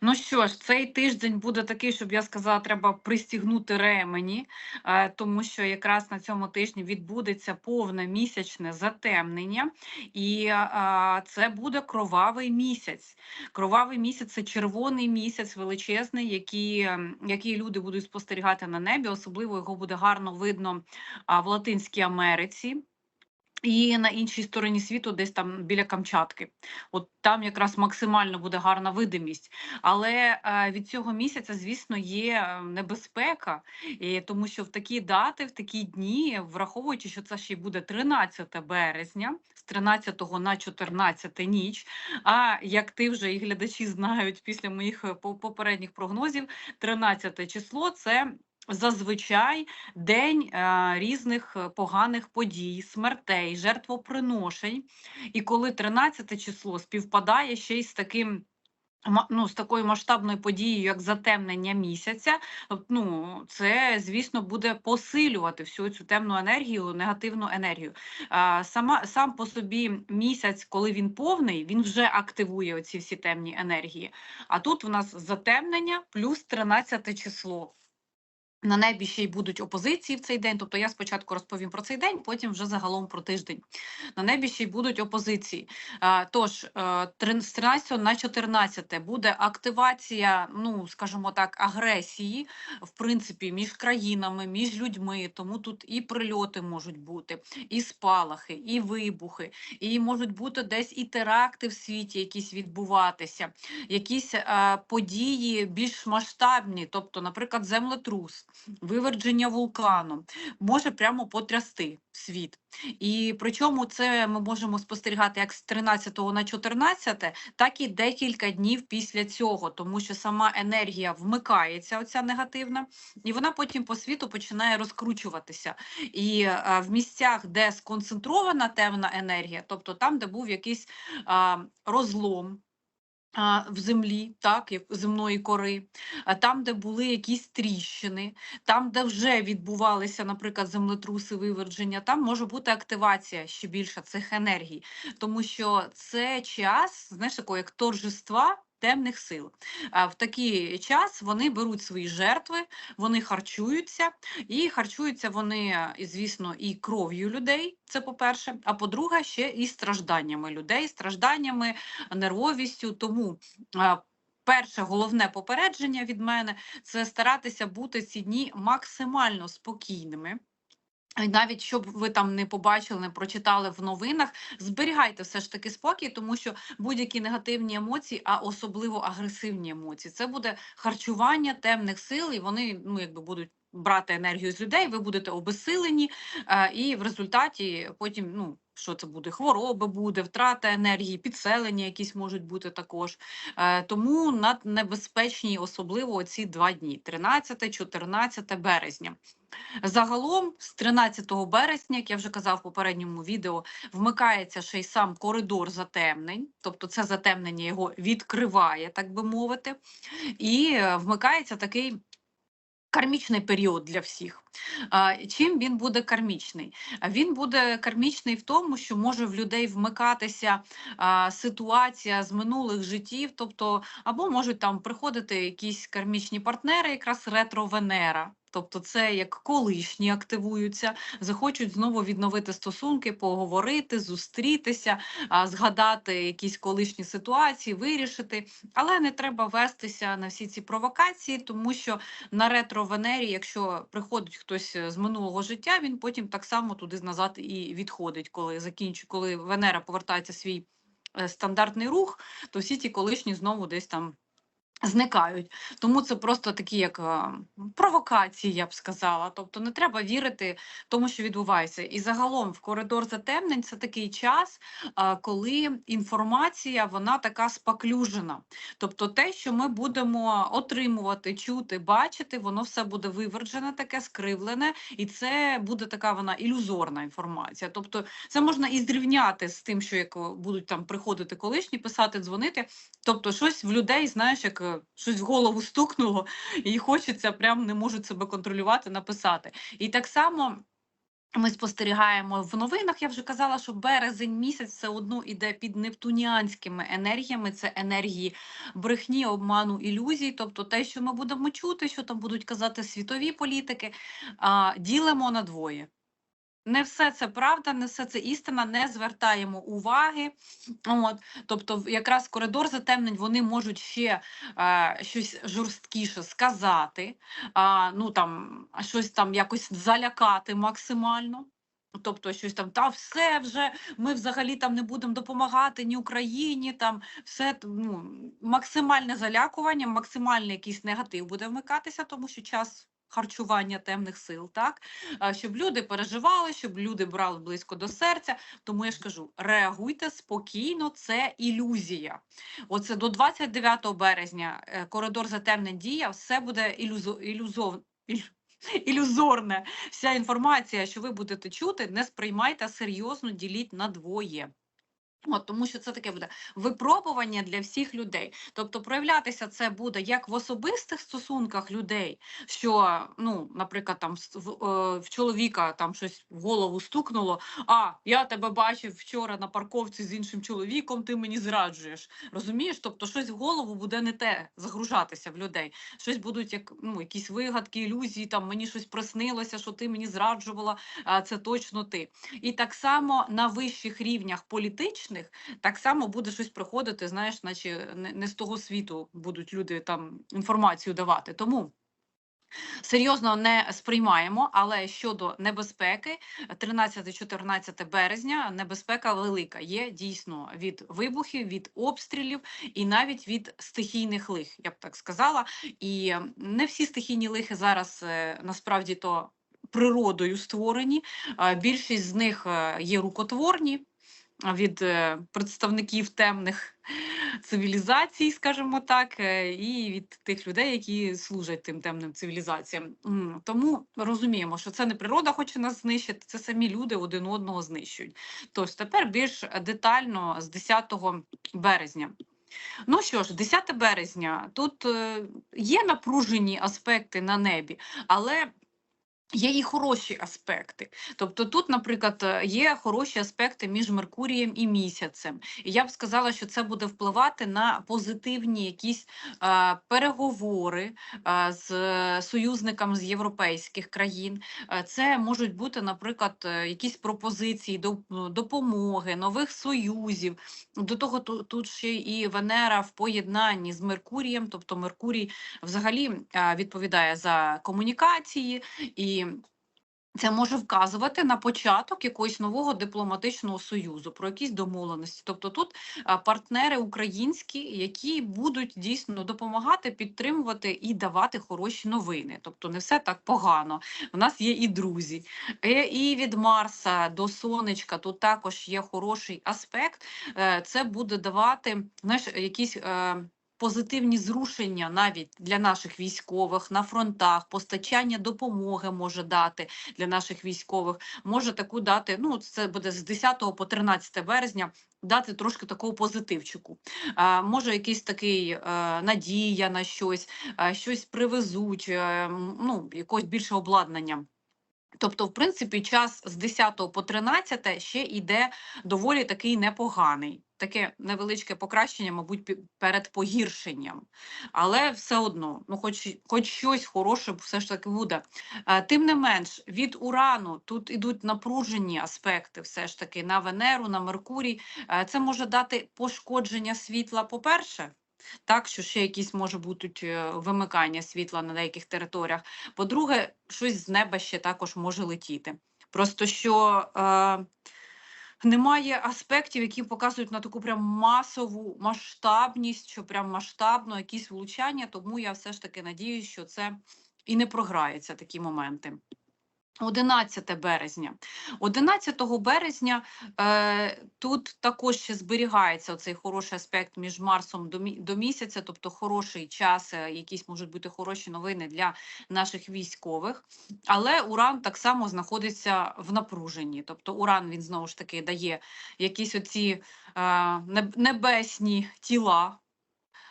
Ну що ж, цей тиждень буде такий, щоб я сказала, треба пристігнути ремені, е, тому що якраз на цьому тижні відбудеться повне місячне затемнення, і е, це буде кровавий місяць. Кровавий місяць це червоний місяць величезний, який, ем, який люди будуть спостерігати на небі. Особливо його буде гарно видно в Латинській Америці. І на іншій стороні світу, десь там біля Камчатки, от там якраз максимально буде гарна видимість. Але е, від цього місяця, звісно, є е, небезпека, і, тому що в такі дати, в такі дні, враховуючи, що це ще й буде 13 березня, з 13 на 14 ніч. А як ти вже і глядачі знають після моїх е, попередніх прогнозів, 13 число це зазвичай день е, різних е, поганих подій, смертей, жертвоприношень. І коли 13 число співпадає ще й з таким. Ну, з такою масштабною подією, як затемнення місяця, ну це звісно буде посилювати всю цю темну енергію, негативну енергію. А, сама сам по собі місяць, коли він повний, він вже активує оці всі темні енергії. А тут в нас затемнення плюс 13 число. На небі ще й будуть опозиції в цей день. Тобто я спочатку розповім про цей день, потім вже загалом про тиждень. На небі ще й будуть опозиції. Тож, е, з 13 на 14 буде активація, ну скажімо так, агресії, в принципі, між країнами, між людьми. Тому тут і прильоти можуть бути, і спалахи, і вибухи, і можуть бути десь і теракти в світі, якісь відбуватися, якісь е, події більш масштабні, тобто, наприклад, землетрус виверження вулкану може прямо потрясти світ. І причому це ми можемо спостерігати як з 13 на 14, так і декілька днів після цього, тому що сама енергія вмикається, оця негативна, і вона потім по світу починає розкручуватися. І е, в місцях, де сконцентрована темна енергія, тобто там, де був якийсь а, розлом. В землі, так, як земної кори, там, де були якісь тріщини, там, де вже відбувалися, наприклад, землетруси, виверження, там може бути активація ще більше цих енергій, тому що це час, знаєш, такого як торжества. Темних сил. В такий час вони беруть свої жертви, вони харчуються, і харчуються вони, звісно, і кров'ю людей. Це по-перше. А по-друге, ще і стражданнями людей, стражданнями, нервовістю. Тому перше головне попередження від мене це старатися бути ці дні максимально спокійними. Навіть щоб ви там не побачили, не прочитали в новинах, зберігайте все ж таки спокій, тому що будь-які негативні емоції, а особливо агресивні емоції, це буде харчування темних сил, і вони ну якби будуть брати енергію з людей. Ви будете обесилені, е, і в результаті потім ну. Що це буде? Хвороби буде, втрата енергії, підселення якісь можуть бути також. Е, тому наднебезпечні особливо ці два дні: 13-14 березня. Загалом, з 13 березня, як я вже казав в попередньому відео, вмикається ще й сам коридор затемнень, тобто це затемнення його відкриває, так би мовити, і е, вмикається такий. Кармічний період для всіх. Чим він буде кармічний? Він буде кармічний в тому, що може в людей вмикатися ситуація з минулих життів, тобто або можуть там приходити якісь кармічні партнери, якраз ретро-Венера. Тобто це як колишні активуються, захочуть знову відновити стосунки, поговорити, зустрітися, згадати якісь колишні ситуації, вирішити. Але не треба вестися на всі ці провокації, тому що на ретро-Венері, якщо приходить хтось е, з минулого життя, він потім так само туди назад і відходить, коли закінчу, коли Венера повертається свій е, стандартний рух, то всі ті колишні знову десь там. Зникають, тому це просто такі, як е, провокації, я б сказала. Тобто не треба вірити тому, що відбувається. І загалом в коридор затемнень це такий час, е, коли інформація вона така спаклюжена. Тобто, те, що ми будемо отримувати, чути, бачити, воно все буде виверджене, таке скривлене, і це буде така вона ілюзорна інформація. Тобто, це можна і зрівняти з тим, що як будуть там приходити колишні, писати, дзвонити. Тобто, щось в людей, знаєш, як е, щось в голову стукнуло, і хочеться, прям не можуть себе контролювати, написати. І так само. Ми спостерігаємо в новинах. Я вже казала, що березень місяць все одно іде під нептуніанськими енергіями. Це енергії брехні, обману, ілюзій. Тобто, те, що ми будемо чути, що там будуть казати світові політики, ділимо на двоє. Не все це правда, не все це істина, не звертаємо уваги. От, тобто, якраз коридор затемнень вони можуть ще е, щось жорсткіше сказати, а, ну там щось там якось залякати максимально. Тобто щось там, та все вже ми взагалі там не будемо допомагати ні Україні, там все ну, максимальне залякування, максимальний якийсь негатив буде вмикатися, тому що час харчування темних сил, так щоб люди переживали, щоб люди брали близько до серця. Тому я ж кажу: реагуйте спокійно, це ілюзія. Оце до 29 березня е, коридор затемнень дія, все буде ілюзо, ілюзов, іль- ілюзорне. Вся інформація, що ви будете чути, не сприймайте серйозно, діліть на двоє. От, тому що це таке буде випробування для всіх людей. Тобто проявлятися це буде як в особистих стосунках людей, що, ну, наприклад, там в, е, в чоловіка там щось в голову стукнуло. А, я тебе бачив вчора на парковці з іншим чоловіком, ти мені зраджуєш. Розумієш? Тобто щось в голову буде не те загружатися в людей. Щось будуть як ну, якісь вигадки, ілюзії, там мені щось приснилося, що ти мені зраджувала, а це точно ти. І так само на вищих рівнях політичних так само буде щось приходити, знаєш, наче не, з того світу будуть люди там інформацію давати. Тому. Серйозно не сприймаємо, але щодо небезпеки, 13-14 березня небезпека велика є дійсно від вибухів, від обстрілів і навіть від стихійних лих, я б так сказала. І не всі стихійні лихи зараз е, насправді то природою створені. Більшість з них е, є рукотворні від е, представників темних цивілізацій, скажімо так, е, і від тих людей, які служать тим темним цивілізаціям. Тому розуміємо, що це не природа хоче нас знищити, це самі люди один одного знищують. Тож тепер більш детально з 10 березня. Ну що ж, 10 березня тут е, є напружені аспекти на небі, але Є і хороші аспекти. Тобто тут, наприклад, е, є хороші аспекти між Меркурієм і місяцем. І я б сказала, що це буде впливати на позитивні якісь е, переговори е, з е, союзниками з європейських країн. Е, це можуть бути, наприклад, якісь пропозиції до допомоги, нових союзів. До того ту- тут ще і Венера в поєднанні з Меркурієм, тобто Меркурій взагалі відповідає за комунікації і. Це може вказувати на початок якогось нового дипломатичного союзу, про якісь домовленості. Тобто тут партнери українські, які будуть дійсно допомагати, підтримувати і давати хороші новини. Тобто не все так погано. У нас є і друзі. Е, І від Марса до сонечка тут також є хороший аспект. Е, Це буде давати знаєш, якісь. Е, Позитивні зрушення навіть для наших військових на фронтах, постачання допомоги може дати для наших військових, може таку дати. Ну це буде з 10 по 13 березня. Дати трошки такого позитивчику. А, може, якийсь такий е, надія на щось, е, щось привезуть, е, м, ну якогось більше обладнання. Тобто, в принципі, час з 10 по 13 ще йде доволі такий непоганий. Таке невеличке покращення, мабуть, перед погіршенням. Але все одно, ну, хоч, хоч щось хороше все ж таки буде. Е, Тим не менш, від урану тут ідуть напружені аспекти, все ж таки, на Венеру, на Меркурій. Е, Це може дати пошкодження світла, по-перше. Так, що ще якісь може бути е, вимикання світла на деяких територіях. По-друге, щось з неба ще також може летіти. Просто що е, немає аспектів, які показують на таку прям масову масштабність, що прям масштабно якісь влучання, тому я все ж таки надію, що це і не програється такі моменти. 11 березня. 11 березня е, тут також ще зберігається цей хороший аспект між Марсом до, місяця, тобто хороший час, е, якісь можуть бути хороші новини для наших військових. Але Уран так само знаходиться в напруженні. Тобто Уран він знову ж таки дає якісь оці е, небесні тіла.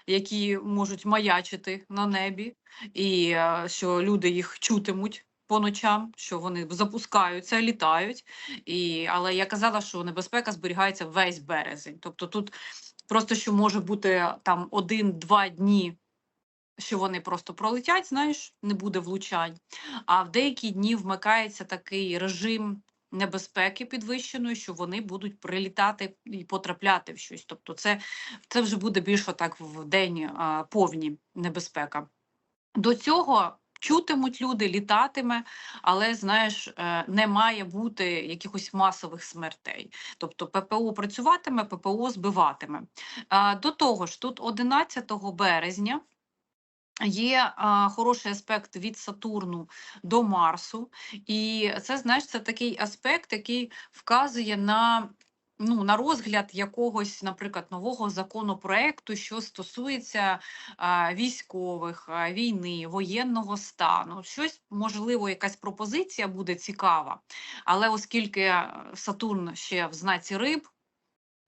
Які можуть маячити на небі, і е, що люди їх чутимуть по ночам, що вони запускаються, літають. І, але я казала, що небезпека зберігається весь березень. Тобто тут просто що може бути там один-два дні. Що вони просто пролетять, знаєш, не буде влучань. А в деякі дні вмикається такий режим небезпеки підвищеної, що вони будуть прилітати і потрапляти в щось. Тобто, це, це вже буде більше так в день а, повні небезпека. До цього чутимуть люди, літатиме, але знаєш, е, не має бути якихось масових смертей. Тобто ППО працюватиме, ППО збиватиме. До того ж, тут 11 березня. Є а, хороший аспект від Сатурну до Марсу, і це знаєш, це такий аспект, який вказує на ну, на розгляд якогось, наприклад, нового законопроекту, що стосується а, військових, а, війни, воєнного стану. Щось можливо, якась пропозиція буде цікава, але оскільки е, Сатурн ще в знаці риб.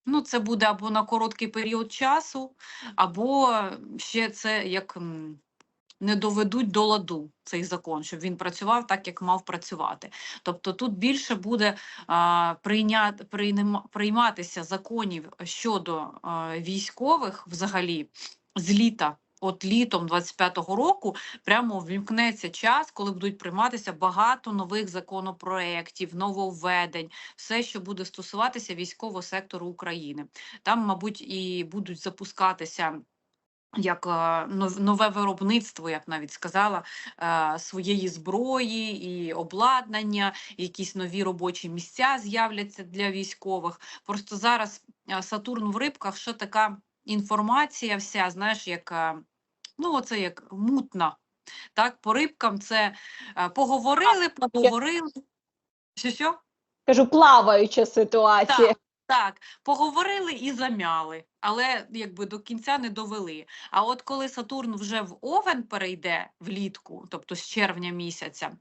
Ну, це буде або на короткий період часу, або ще це як не доведуть до ладу цей закон, щоб він працював так, як мав працювати. Тобто тут більше буде а, прийнят, прийнима- прийматися законів щодо а, військових взагалі з літа. От літом 25-го року прямо ввімкнеться час, коли будуть прийматися багато нових законопроєктів, нововведень, все, що буде стосуватися військового сектору України. Там, мабуть, і будуть запускатися. Як е, нове виробництво, я б навіть сказала, е, своєї зброї і обладнання, якісь нові робочі місця з'являться для військових. Просто зараз е, Сатурн в рибках, що така інформація, вся, знаєш, як ну, оце як мутна. Так, по рибкам це поговорили, поговорили. Що що? Кажу, плаваюча ситуація. Так, так, поговорили і замяли, але якби до кінця не довели. А от коли Сатурн вже в Овен перейде влітку, тобто з червня місяця,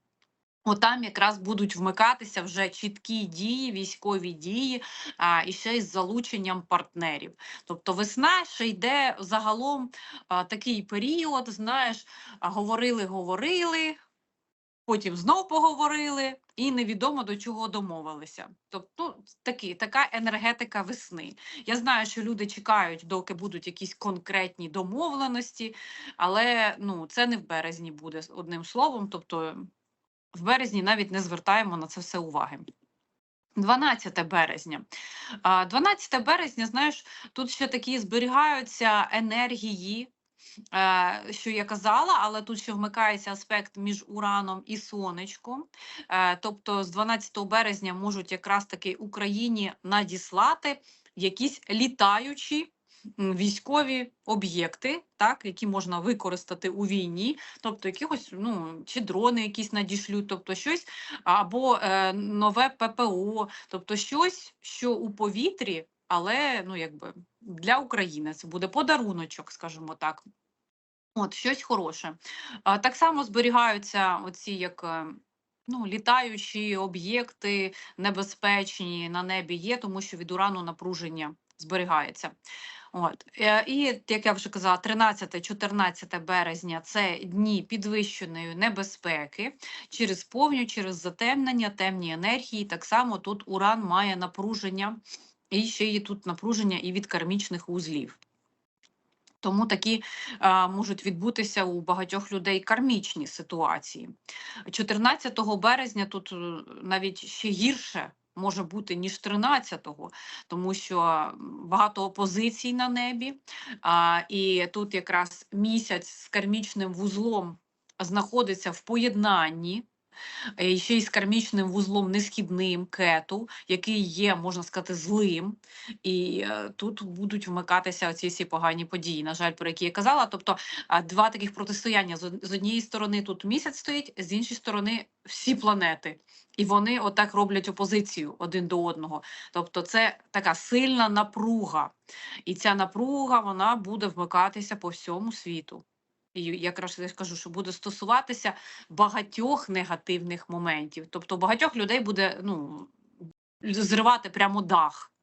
отам якраз будуть вмикатися вже чіткі дії, військові дії, а, і ще й з залученням партнерів. Тобто весна ще йде загалом а, такий період, знаєш, говорили, говорили, потім знов поговорили, і невідомо до чого домовилися. Тобто, ну, такі, така енергетика весни. Я знаю, що люди чекають, доки будуть якісь конкретні домовленості, але ну, це не в березні буде одним словом. Тобто, в березні навіть не звертаємо на це все уваги. 12 березня. А, 12 березня, знаєш, тут ще такі зберігаються енергії, що я казала, але тут ще вмикається аспект між Ураном і Сонечком. Е, Тобто з 12 березня можуть якраз таки Україні надіслати якісь літаючі військові об'єкти, так, які можна використати у війні, тобто якихось, ну, чи дрони якісь надішлють, тобто щось, або е, нове ППО, тобто щось, що у повітрі, але ну, якби для України це буде подаруночок, скажімо так. От, щось хороше. А, так само зберігаються оці як. е, Ну, літаючі об'єкти небезпечні на небі є, тому що від урану напруження зберігається. От. е, І, як я вже казала, 13-14 березня це дні підвищеної небезпеки через повню, через затемнення, темні енергії. Так само тут уран має напруження, і ще є тут напруження і від кармічних узлів. Тому такі а, можуть відбутися у багатьох людей кармічні ситуації. 14 березня тут е, навіть ще гірше може бути, ніж 13-го, тому що багато опозицій на небі, а, і тут якраз місяць з кармічним вузлом знаходиться в поєднанні. Е, Ще й з кармічним вузлом несхідним кету, який є, можна сказати, злим, і е, тут будуть вмикатися ці всі погані події, на жаль, про які я казала. Тобто два таких протистояння з однієї сторони тут місяць стоїть, з іншої сторони всі планети. І вони отак роблять опозицію один до одного. Тобто, це така сильна напруга, і ця напруга вона буде вмикатися по всьому світу. І я скажу, що буде стосуватися багатьох негативних моментів. Тобто, багатьох людей буде ну, зривати прямо дах.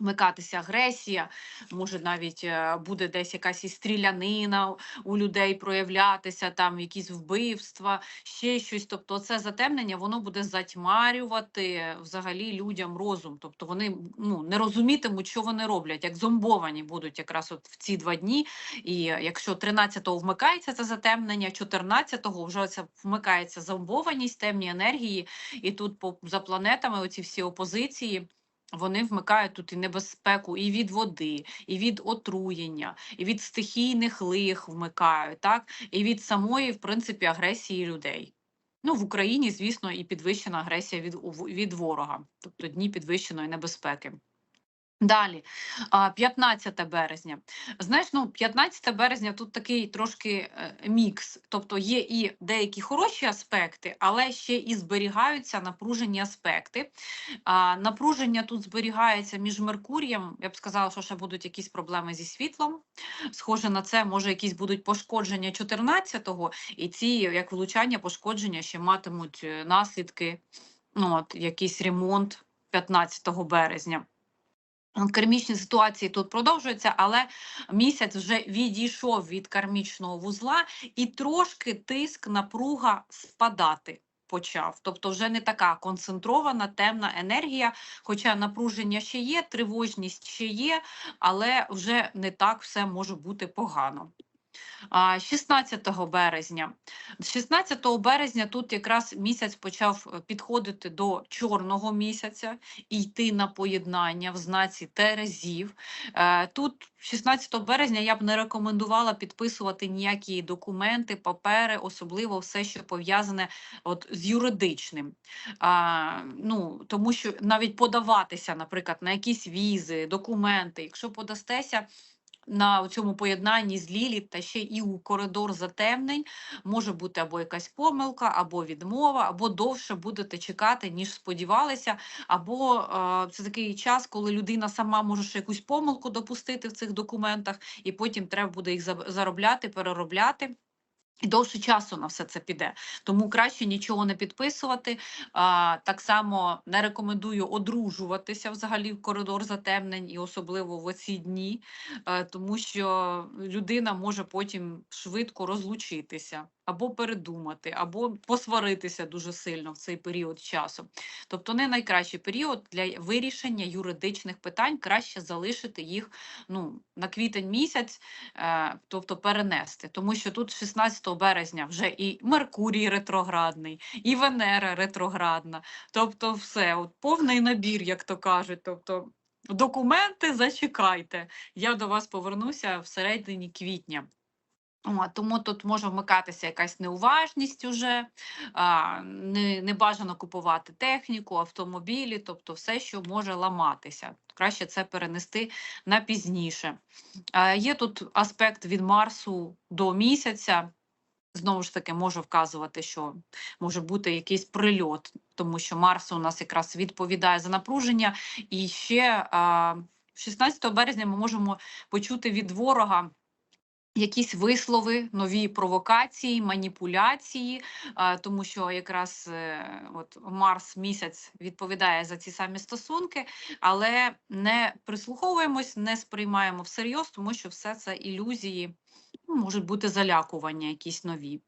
Вмикатися агресія, може навіть е, буде десь якась і стрілянина у людей проявлятися, там якісь вбивства, ще щось. Тобто, це затемнення воно буде затьмарювати взагалі людям розум. Тобто вони ну не розумітимуть, що вони роблять, як зомбовані будуть якраз от в ці два дні. І якщо 13-го вмикається це затемнення, 14-го вже це вмикається зомбованість, темні енергії, і тут по за планетами оці всі опозиції. Вони вмикають тут і небезпеку і від води, і від отруєння, і від стихійних лих вмикають, так, і від самої, в принципі, агресії людей. Ну, в Україні, звісно, і підвищена агресія від, від ворога, тобто дні підвищеної небезпеки. Далі, 15 березня. Знаєш, ну 15 березня тут такий трошки е, мікс. Тобто є і деякі хороші аспекти, але ще і зберігаються напружені аспекти. Напруження тут зберігається між Меркурієм. Я б сказала, що ще будуть якісь проблеми зі світлом. Схоже на це, може, якісь будуть пошкодження 14-го, і ці як влучання, пошкодження ще матимуть е, наслідки, ну от якийсь ремонт 15 березня. Кармічні ситуації тут продовжуються, але місяць вже відійшов від кармічного вузла, і трошки тиск, напруга спадати почав. Тобто, вже не така концентрована темна енергія, хоча напруження ще є, тривожність ще є, але вже не так все може бути погано. А, 16 березня. 16 березня тут якраз місяць почав е, підходити до чорного місяця і йти на поєднання в знаці Терезів. Е, Тут 16 березня я б не рекомендувала підписувати ніякі документи, папери, особливо все, що пов'язане от з юридичним. Ну, тому що навіть подаватися, наприклад, на якісь візи, документи, якщо подастеся. На цьому поєднанні з Лілі та ще і у коридор затемнень може бути або якась помилка, або відмова, або довше будете чекати, ніж сподівалися, або е, це такий час, коли людина сама може ще якусь помилку допустити в цих документах, і потім треба буде їх заробляти, переробляти. І довше часу на все це піде, тому краще нічого не підписувати. А, так само не рекомендую одружуватися взагалі в коридор затемнень, і особливо в оці дні, е, тому що людина може потім швидко розлучитися або передумати, або посваритися дуже сильно в цей період часу. Тобто не найкращий період для вирішення юридичних питань, краще залишити їх ну, на квітень місяць, е, тобто перенести, тому що тут 16 березня вже і Меркурій ретроградний, і Венера ретроградна, тобто все, от повний набір, як то кажуть. тобто Документи зачекайте. Я до вас повернуся всередині квітня. Тому тут може вмикатися якась неуважність уже, не, не бажано купувати техніку, автомобілі, тобто все, що може ламатися. Краще це перенести на пізніше. Є тут аспект від Марсу до місяця. Знову ж таки, можу вказувати, що може бути якийсь прильот, тому що Марс у нас якраз відповідає за напруження. І ще 16 березня ми можемо почути від ворога якісь вислови, нові провокації, маніпуляції, тому що якраз е, от Марс місяць відповідає за ці самі стосунки, але не прислуховуємось, не сприймаємо всерйоз, тому що все це ілюзії, ну, можуть бути залякування якісь нові.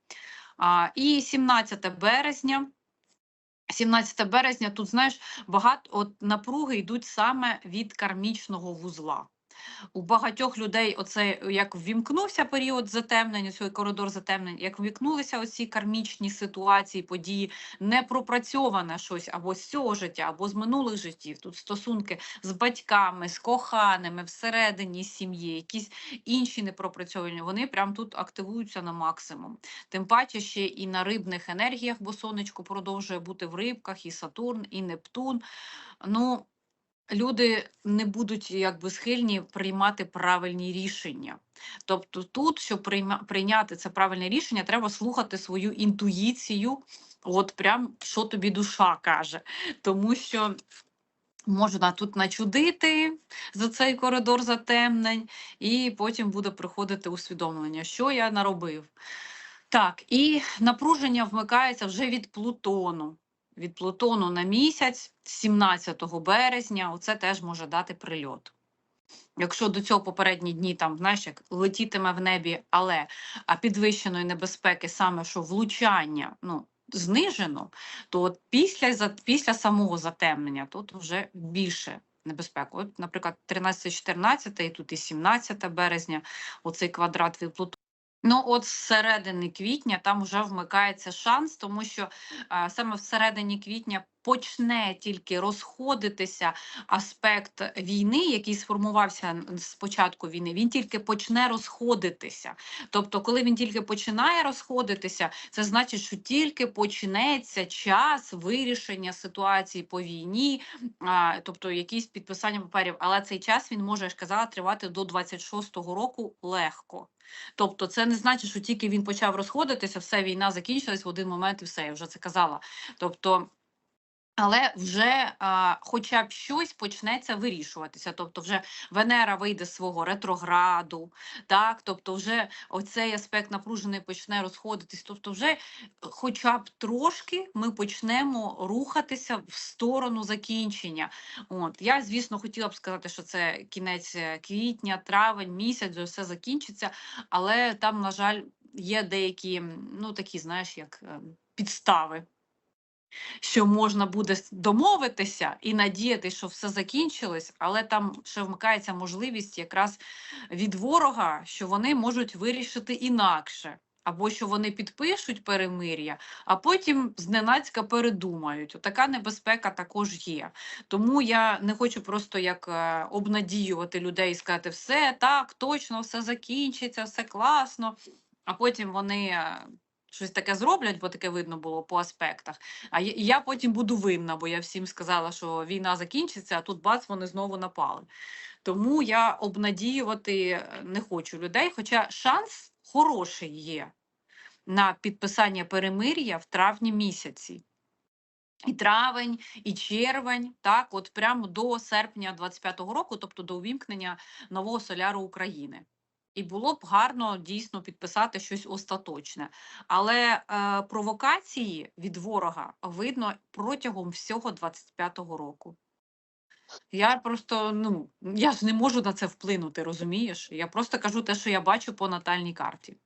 І 17 березня. 17 березня тут, знаєш, багато от напруги йдуть саме від кармічного вузла. У багатьох людей оце як ввімкнувся період затемнення, цей коридор затемнень, як ввікнулися оці кармічні ситуації, події, не пропрацьоване щось або з цього життя, або з минулих життів. Тут стосунки з батьками, з коханими, всередині сім'ї, якісь інші непропрацьовані, вони прям тут активуються на максимум. Тим паче ще і на рибних енергіях, бо сонечко продовжує бути в рибках, і Сатурн, і Нептун. Ну, люди не будуть якби схильні приймати правильні рішення. Тобто, тут, щоб прийняти це правильне рішення, треба слухати свою інтуїцію, от прям що тобі душа каже. Тому що можна тут начудити за цей коридор затемнень, і потім буде приходити усвідомлення, що я наробив. Так, і напруження вмикається вже від Плутону. Від Плутону на місяць 17 березня. Оце теж може дати прильот. Якщо до цього попередні дні там, знаєш, як летітиме в небі, але а підвищеної небезпеки саме що влучання ну, знижено, то от після, після самого затемнення тут вже більше небезпеку. От, наприклад, 13-14 і тут і 17 березня, оцей квадрат від Плутону. Ну, от з середини квітня там вже вмикається шанс, тому що а, саме середині квітня почне тільки розходитися аспект війни, який сформувався з початку війни, він тільки почне розходитися. Тобто, коли він тільки починає розходитися, це значить, що тільки почнеться час вирішення ситуації по війні, а, тобто якісь підписання паперів. Але цей час він може, я ж казала, тривати до 26-го року легко. Тобто, це не значить, що тільки він почав розходитися, все війна закінчилась в один момент і все. Я вже це казала. Тобто. Але вже а, хоча б щось почнеться вирішуватися. Тобто, вже Венера вийде з свого ретрограду, так, тобто, вже оцей аспект напружений почне розходитись. Тобто, вже хоча б трошки ми почнемо рухатися в сторону закінчення. От я, звісно, хотіла б сказати, що це кінець е, квітня, травень, місяць, все закінчиться, але там, на жаль, є деякі, ну такі, знаєш, як е, підстави що можна буде домовитися і надіятися, що все закінчилось, але там ще вмикається можливість якраз від ворога, що вони можуть вирішити інакше. Або що вони підпишуть перемир'я, а потім зненацька передумають. Така небезпека також є. Тому я не хочу просто як е, обнадіювати людей і сказати, все так, точно, все закінчиться, все класно. А потім вони е, щось таке зроблять, бо таке видно було по аспектах. А я, потім буду винна, бо я всім сказала, що війна закінчиться, а тут бац, вони знову напали. Тому я обнадіювати е, не хочу людей, хоча шанс хороший є на підписання перемир'я в травні місяці. І травень, і червень, так, от прямо до серпня 25-го року, тобто до увімкнення нового соляру України. І було б гарно дійсно підписати щось остаточне. Але е, провокації від ворога видно протягом всього 25-го року. Я просто, ну, я ж не можу на це вплинути, розумієш? Я просто кажу те, що я бачу по натальній карті.